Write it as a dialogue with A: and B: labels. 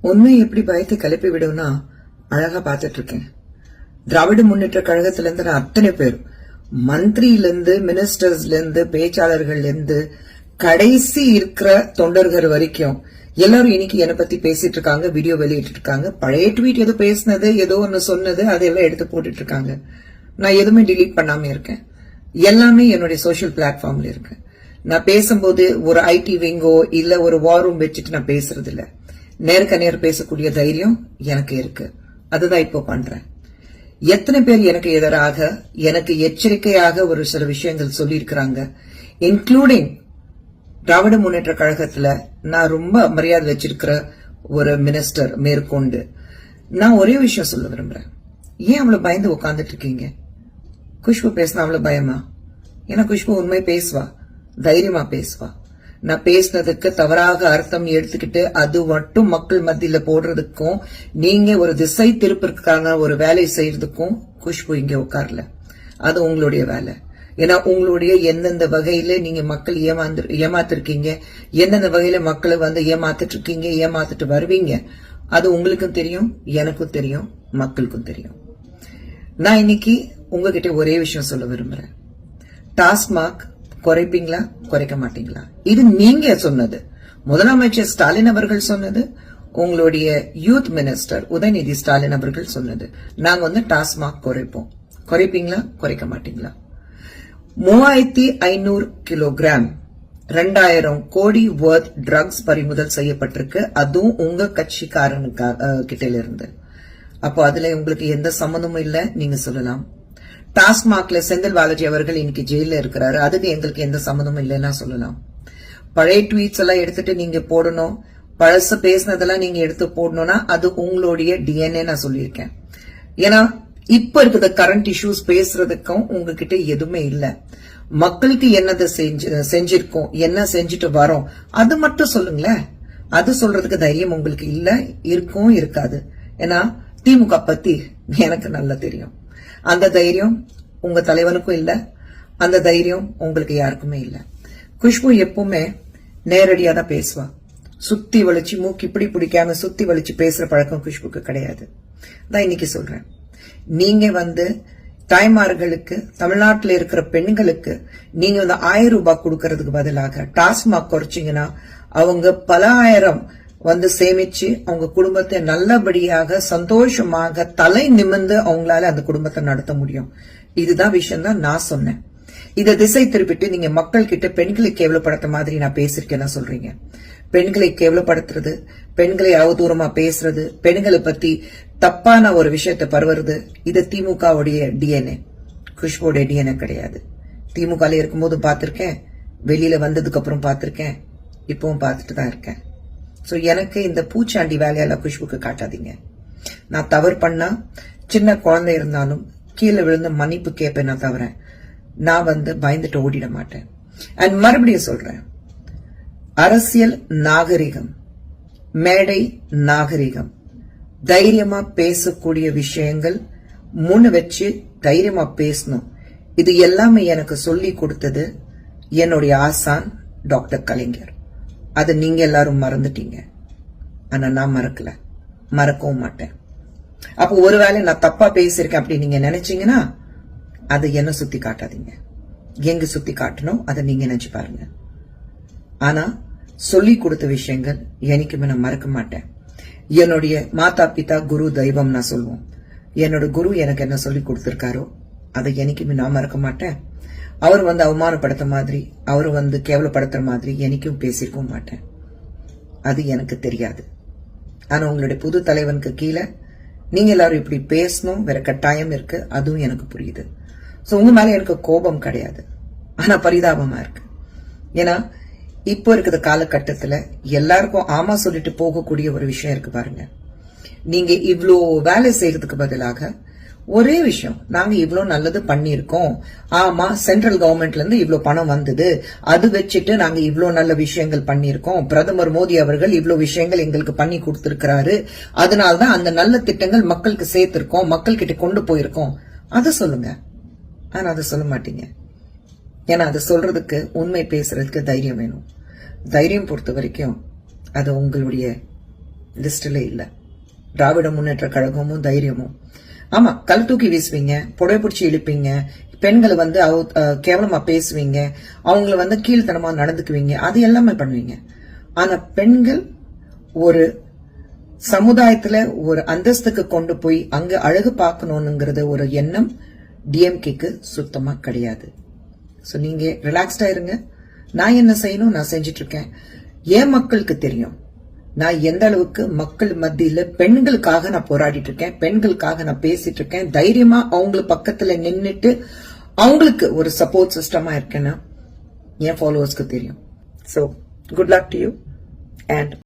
A: உண்மை எப்படி பயத்தை கிளப்பி விடும்னா அழகா பார்த்துட்டு இருக்கேன் திராவிட முன்னேற்ற கழகத்துல இருந்து நான் அத்தனை பேர் மந்திரியில இருந்து மினிஸ்டர்ஸ்ல இருந்து பேச்சாளர்கள்ல இருந்து கடைசி இருக்கிற தொண்டர்கள் வரைக்கும் எல்லாரும் இன்னைக்கு என்னை பத்தி பேசிட்டு இருக்காங்க வீடியோ வெளியிட்டு இருக்காங்க பழைய ட்வீட் ஏதோ பேசினது ஏதோ ஒன்று சொன்னது அதையெல்லாம் எடுத்து போட்டுட்டு இருக்காங்க நான் எதுவுமே டிலீட் பண்ணாம இருக்கேன். எல்லாமே என்னுடைய சோஷியல் பிளாட்ஃபார்ம்ல இருக்கு. நான் பேசும்போது ஒரு ஐடி விங்கோ இல்ல ஒரு வார் ரூம் வச்சுட்டு நான் பேசுறது இல்லை நேருக்கு நேர் பேசக்கூடிய தைரியம் எனக்கு இருக்கு. அதுதான் இப்போ பண்றேன். எத்தனை பேர் எனக்கு எதிராக எனக்கு எச்சரிக்கையாக ஒரு சில விஷயங்கள் சொல்லியிருக்கிறாங்க. இன்க்ளூடிங் திராவிட முன்னேற்ற கழகத்துல நான் ரொம்ப மரியாதை வச்சிருக்கிற ஒரு மினிஸ்டர் மேற்கொண்டு. நான் ஒரே விஷயம் சொல்ல விரும்புறேன். ஏன் அவ்வளவு பயந்து உட்கார்ந்துட்டு இருக்கீங்க? குஷ்பு பேசினா அவ்வளவு பயமா? ஏன்னா குஷ்பு உண்மை பேசுவா தைரியமா பேசுவா. நான் பேசினதுக்கு தவறாக அர்த்தம் எடுத்துக்கிட்டு அது மட்டும் மக்கள் மத்தியில போடுறதுக்கும் நீங்க ஒரு திசை திருப்பிற்கான ஒரு வேலை செய்யறதுக்கும் குஷ்பு இங்க உட்கார்ல. அது உங்களுடைய வேலை. ஏன்னா உங்களுடைய எந்தெந்த வகையில நீங்க மக்கள் ஏமாந்து ஏமாத்திருக்கீங்க எந்தெந்த வகையில மக்களை வந்து ஏமாத்திட்டு இருக்கீங்க ஏமாத்திட்டு வருவீங்க அது உங்களுக்கும் தெரியும் எனக்கும் தெரியும் மக்களுக்கும் தெரியும். நான் இன்னைக்கு உங்ககிட்ட ஒரே விஷயம் சொல்ல விரும்புறேன். டாஸ்மாக் குறைப்பீங்களா? குறைக்க மாட்டீங்களா? இது நீங்க சொன்னது. முதலமைச்சர் ஸ்டாலின் அவர்கள் சொன்னது. உங்களுடைய யூத் மினிஸ்டர் உதயநிதி ஸ்டாலின் அவர்கள் சொன்னது. நாங்க வந்து டாஸ்மாக் குறைப்போம். குறைப்பீங்களா? குறைக்க மாட்டீங்களா? மூவாயிரத்தி ஐநூறு கிலோகிராம் ரெண்டாயிரம் கோடி வர்த் ட்ரக்ஸ் பறிமுதல் செய்யப்பட்டிருக்கு. அதுவும் உங்க கட்சிக்காரனுக்கா கிட்ட இருந்து அப்போ அதுல உங்களுக்கு எந்த சம்மந்தமும் இல்லை. நீங்க சொல்லலாம். டாஸ்மாக்ல செந்தில் பாலாஜி அவர்கள் இன்னைக்கு ஜெயில இருக்கிறாரு. அதுக்கு எங்களுக்கு எந்த சம்மந்தமும் இல்லைன்னா சொல்லலாம். பழைய ட்வீட்ஸ் எல்லாம் எடுத்துட்டு நீங்க போடணும். பழச பேசினதெல்லாம் நீங்க எடுத்து போடணும்னா அது உங்களுடைய டிஎன்ஏ நான் சொல்லியிருக்கேன். ஏன்னா இப்ப இருக்கிற கரண்ட் இஷ்யூஸ் பேசுறதுக்கும் உங்ககிட்ட எதுவுமே இல்லை. மக்களுக்கு என்னதை செஞ்சு செஞ்சிருக்கோம் என்ன செஞ்சுட்டு வரோம் அது மட்டும் சொல்லுங்களேன். அது சொல்றதுக்கு தைரியம் உங்களுக்கு இல்ல இருக்கும் இருக்காது. ஏன்னா திமுக பத்தி எனக்கு நல்லா தெரியும். அந்த தைரியம் உங்க தலைவனுக்கும் இல்ல. அந்த தைரியம் உங்களுக்கு யாருக்குமே இல்ல. குஷ்பு எப்பவுமே நேரடியா தான் பேசுவா. சுத்தி வலிச்சு மூக்கு இப்படி பிடிக்காம சுத்தி வலிச்சு பேசுற பழக்கம் குஷ்புக்கு கிடையாது. தான் இன்னைக்கு சொல்றேன். நீங்க வந்து தாய்மார்களுக்கு தமிழ்நாட்டில் இருக்கிற பெண்களுக்கு நீங்க வந்து ஆயிரம் ரூபாய் கொடுக்கறதுக்கு பதிலாக டாஸ்மாக் குறைச்சீங்கன்னா அவங்க பல ஆயிரம் வந்து சேமிச்சு அவங்க குடும்பத்தை நல்லபடியாக சந்தோஷமாக தலை நிமிர்ந்து அவங்களால அந்த குடும்பத்தை நடத்த முடியும். இதுதான் விஷயம் தான் நான் சொன்னேன். இதை திசை திருப்பிட்டு நீங்க மக்கள் கிட்ட பெண்களை கேவலப்படுத்த மாதிரி நான் பேசிருக்கேன்னா சொல்றீங்க. பெண்களை கேவலப்படுத்துறது பெண்களை அவதூறமா பேசுறது பெண்களை பத்தி தப்பான ஒரு விஷயத்த பரவுறது இது திமுகவுடைய டிஎன்ஏ குஷ்போடைய டிஎன்ஏ கிடையாது. திமுகல இருக்கும்போது பார்த்திருக்கேன். வெளியில வந்ததுக்கு அப்புறம் பார்த்திருக்கேன். இப்பவும் பார்த்துட்டு தான் இருக்கேன். ஸோ எனக்கு இந்த பூச்சாண்டி வேலையெல்லாம் குஷ்புக்கு காட்டாதீங்க. நான் தவறு பண்ணா சின்ன குழந்தை இருந்தாலும் கீழே விழுந்து மன்னிப்பு கேட்பேன் நான் தவிர நான் வந்து பயந்துட்டு ஓடிட மாட்டேன். அண்ட் மறுபடியும் சொல்றேன். அரசியல் நாகரிகம் மேடை நாகரிகம் தைரியமா பேசக்கூடிய விஷயங்கள் முன்னு வச்சு தைரியமா பேசணும். இது எல்லாமே எனக்கு சொல்லி கொடுத்தது என்னுடைய ஆசான் டாக்டர் கலைஞர். அதை நீங்க எல்லாரும் மறந்துட்டீங்க. ஆனா நான் மறக்கல. மறக்கவும் மாட்டேன். அப்போ ஒருவேளை நான் தப்பா பேசியிருக்கேன் அப்படி நீங்க நினைச்சீங்கன்னா அதை என்ன சுத்தி காட்டாதீங்க. எங்க சுத்தி காட்டணும் அதை நீங்க நினைச்சு பாருங்க. ஆனா சொல்லி கொடுத்த விஷயங்கள் எனக்குமே நான் மறக்க மாட்டேன். என்னுடைய மாதா பிதா குரு தெய்வம் நான் சொல்லுவோம். என்னோட குரு எனக்கு என்ன சொல்லி கொடுத்திருக்காரோ அதை என்னைக்குமே நான் மறக்க மாட்டேன். அவர் வந்து அவமானப்படுத்த மாதிரி அவர் வந்து கேவலப்படுத்துற மாதிரி என்னைக்கும் பேசியிருக்கவும் மாட்டேன். அது எனக்கு தெரியாது. ஆனா உங்களுடைய புது தலைவனுக்கு கீழே நீங்க எல்லாரும் இப்படி பேசணும் வேற கட்டாயம் இருக்கு அதுவும் எனக்கு புரியுது. ஸோ உங்க மேல எனக்கு கோபம் கிடையாது. ஆனா பரிதாபமா இருக்கு. ஏன்னா இப்போ இருக்கிற காலகட்டத்தில் எல்லாருக்கும் ஆமா சொல்லிட்டு போகக்கூடிய ஒரு விஷயம் இருக்கு பாருங்க. நீங்க இவ்வளோ வேலை செய்யறதுக்கு பதிலாக ஒரே விஷயம். நாங்க இவ்வளவு நல்லது பண்ணிருக்கோம் ஆமா சென்ட்ரல் கவர்மெண்ட்ல இருந்து இவ்வளவு பணம் வந்தது. அது வச்சுட்டு நாங்க இவ்வளவு நல்ல விஷயங்கள் பண்ணிருக்கோம் பிரதமர் மோடி அவர்கள் இவ்வளவு விஷயங்கள் எங்களுக்கு பண்ணி கொடுத்திருக்கிறாரு. அதனாலதான் அந்த நல்ல திட்டங்கள் மக்களுக்கு சேர்த்திருக்கோம். மக்கள் கிட்ட கொண்டு போயிருக்கோம். அதை சொல்லுங்க. ஆனா அதை சொல்ல மாட்டீங்க. ஏன்னா அதை சொல்றதுக்கு உண்மை பேசுறதுக்கு தைரியம் வேணும். தைரியம் பொறுத்த வரைக்கும் அது உங்களுடைய லிஸ்டில் இல்லை. திராவிட முன்னேற்ற கழகமும் தைரியமும். ஆமா கல் தூக்கி வீசுவீங்க புடவை பிடிச்சி இழுப்பீங்க பெண்களை வந்து அவ- கேவலமா பேசுவீங்க அவங்கள வந்து கீழ்த்தனமா நடந்துக்குவீங்க அது எல்லாமே பண்ணுவீங்க. ஆனா பெண்கள் ஒரு சமுதாயத்துல ஒரு அந்தஸ்துக்கு கொண்டு போய் அங்க அழகு பார்க்கணும்ங்கிறது ஒரு எண்ணம் டிஎம்கேக்கு சுத்தமா கிடையாது. ஸோ நீங்க ரிலாக்ஸ்டா இருங்க. நான் என்ன செய்யணும்? நான் செஞ்சிட்டு இருக்கேன். என் மக்களுக்கு தெரியும். நான் எந்த அளவுக்கு மக்கள் மத்தியில பெண்களுக்காக நான் போராடிட்டு இருக்கேன் பெண்களுக்காக நான் பேசிட்டு இருக்கேன் தைரியமா அவங்க பக்கத்துல நின்னுட்டு அவங்களுக்கு ஒரு சப்போர்ட் சிஸ்டமா இருக்கேன்னா என் ஃபாலோவர்ஸ்க்கு தெரியும். So good luck to you and